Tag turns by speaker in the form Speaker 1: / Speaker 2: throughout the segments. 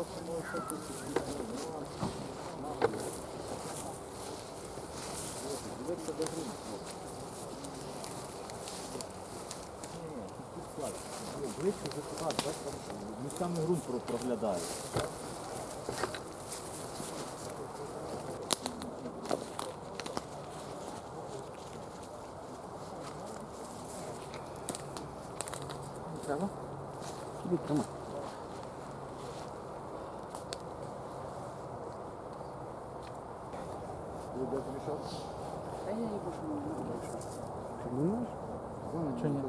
Speaker 1: Вже туди, бачиш, там місцями ґрунт про- проглядає. Треба? Тобі тримай. Чого ні?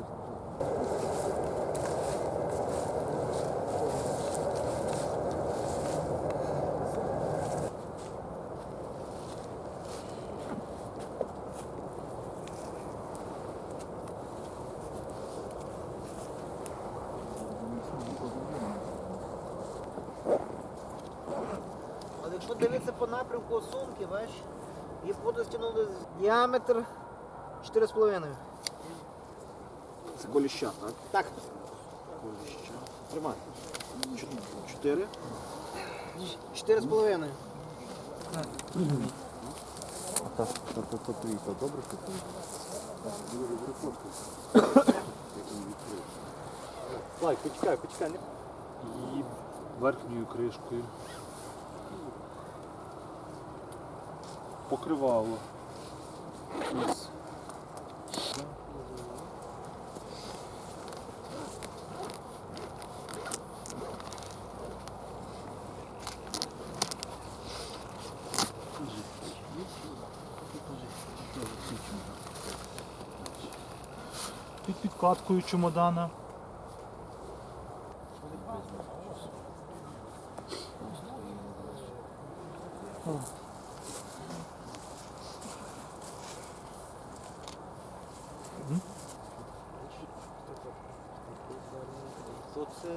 Speaker 2: Але якщо дивитися по напрямку сумки, бачиш, її воду стягнули діаметр 4,5.
Speaker 1: Це коліща, так?
Speaker 2: Так,
Speaker 1: Коліща. Тримай. Чот- Чотири.
Speaker 2: 4,5.
Speaker 1: А та, та, та, та твій, то добре, ти? Слайк, почекай, почекай.
Speaker 3: і верхньою кришкою. Покривало. Ось. Під підкладкою чемодана.
Speaker 2: То це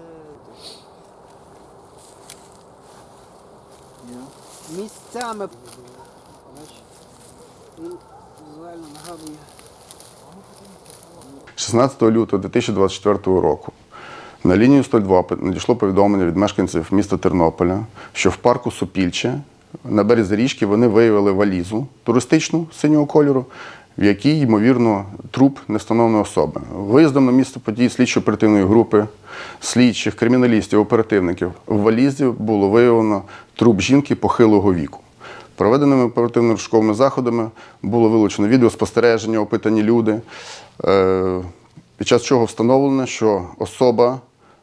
Speaker 2: місцями. Візуально нагадує.
Speaker 4: 16 лютого 2024 року на лінію 102 надійшло повідомлення від мешканців міста Тернополя, що в парку Сопільче на березі річки вони виявили валізу туристичну синього кольору, в якій, ймовірно, труп невстановленої особи. Виїздом на місце події слідчо-оперативної групи слідчих, криміналістів, оперативників в валізі було виявлено труп жінки похилого віку. Проведеними оперативно-розшуковими заходами було вилучено відеоспостереження, опитані люди, е, під час чого встановлено, що особа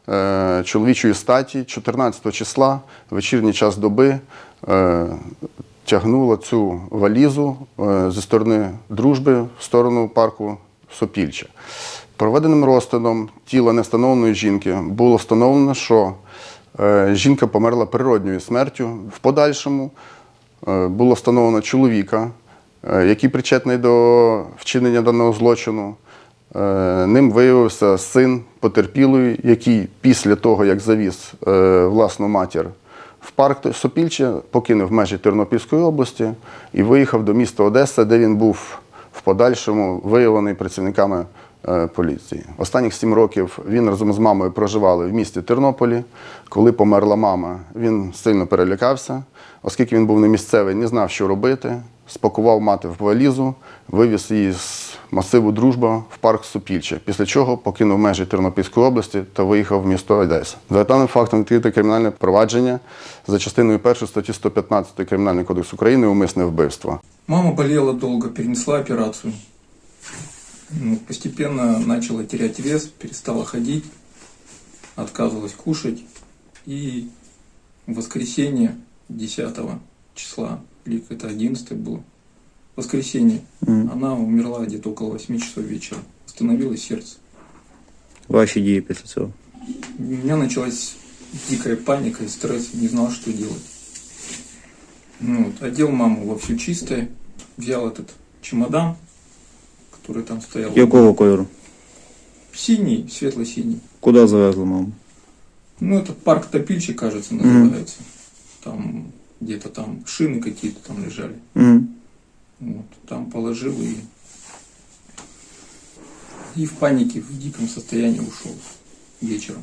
Speaker 4: е, чоловічої статі 14 числа, вечірній час доби, е, тягнула цю валізу е, зі сторони дружби в сторону парку Сопільче. Проведеним розтином тіла невстановленої жінки було встановлено, що е, жінка померла природньою смертю. В подальшому е, було встановлено чоловіка, який причетний до вчинення даного злочину. Ним виявився син потерпілої, який після того, як завіз власну матір в парк Сопільче, покинув межі Тернопільської області і виїхав до міста Одеса, де він був в подальшому виявлений працівниками е, поліції. Останніх сім років він разом з мамою проживали в місті Тернополі. Коли померла мама, він сильно перелякався, оскільки він був не місцевий, не знав, що робити. Спакував мати в валізу, вивіз її з масиву Дружба в парк Супільче, після чого покинув межі Тернопільської області та виїхав в місто Одеса. За даним фактом відкрите кримінальне провадження за частиною 1 статті 115 Кримінального кодексу України умисне вбивство.
Speaker 5: Мама болела долго, перенесла операцию. Ну, Постепенно начала терять вес, перестала ходить, отказывалась кушать. И в воскресенье 10 числа, или это 11 было, в воскресенье, она умерла где-то около 8 часов вечера. Остановилось сердце.
Speaker 6: Ваші дії після цього.
Speaker 5: У меня началась дикая паника и стресс, не знал, что делать. Ну, вот, одел маму во все чистое, взял этот чемодан, который там стоял.
Speaker 6: Якого кольору?
Speaker 5: Синий, светло-синий.
Speaker 6: Куди завезли маму?
Speaker 5: Ну, это парк Топильчик, кажется, называется. Там где-то там шины какие-то там лежали.
Speaker 6: Угу.
Speaker 5: Вот, там положил и... И в панике, в диком состоянии ушел вечером.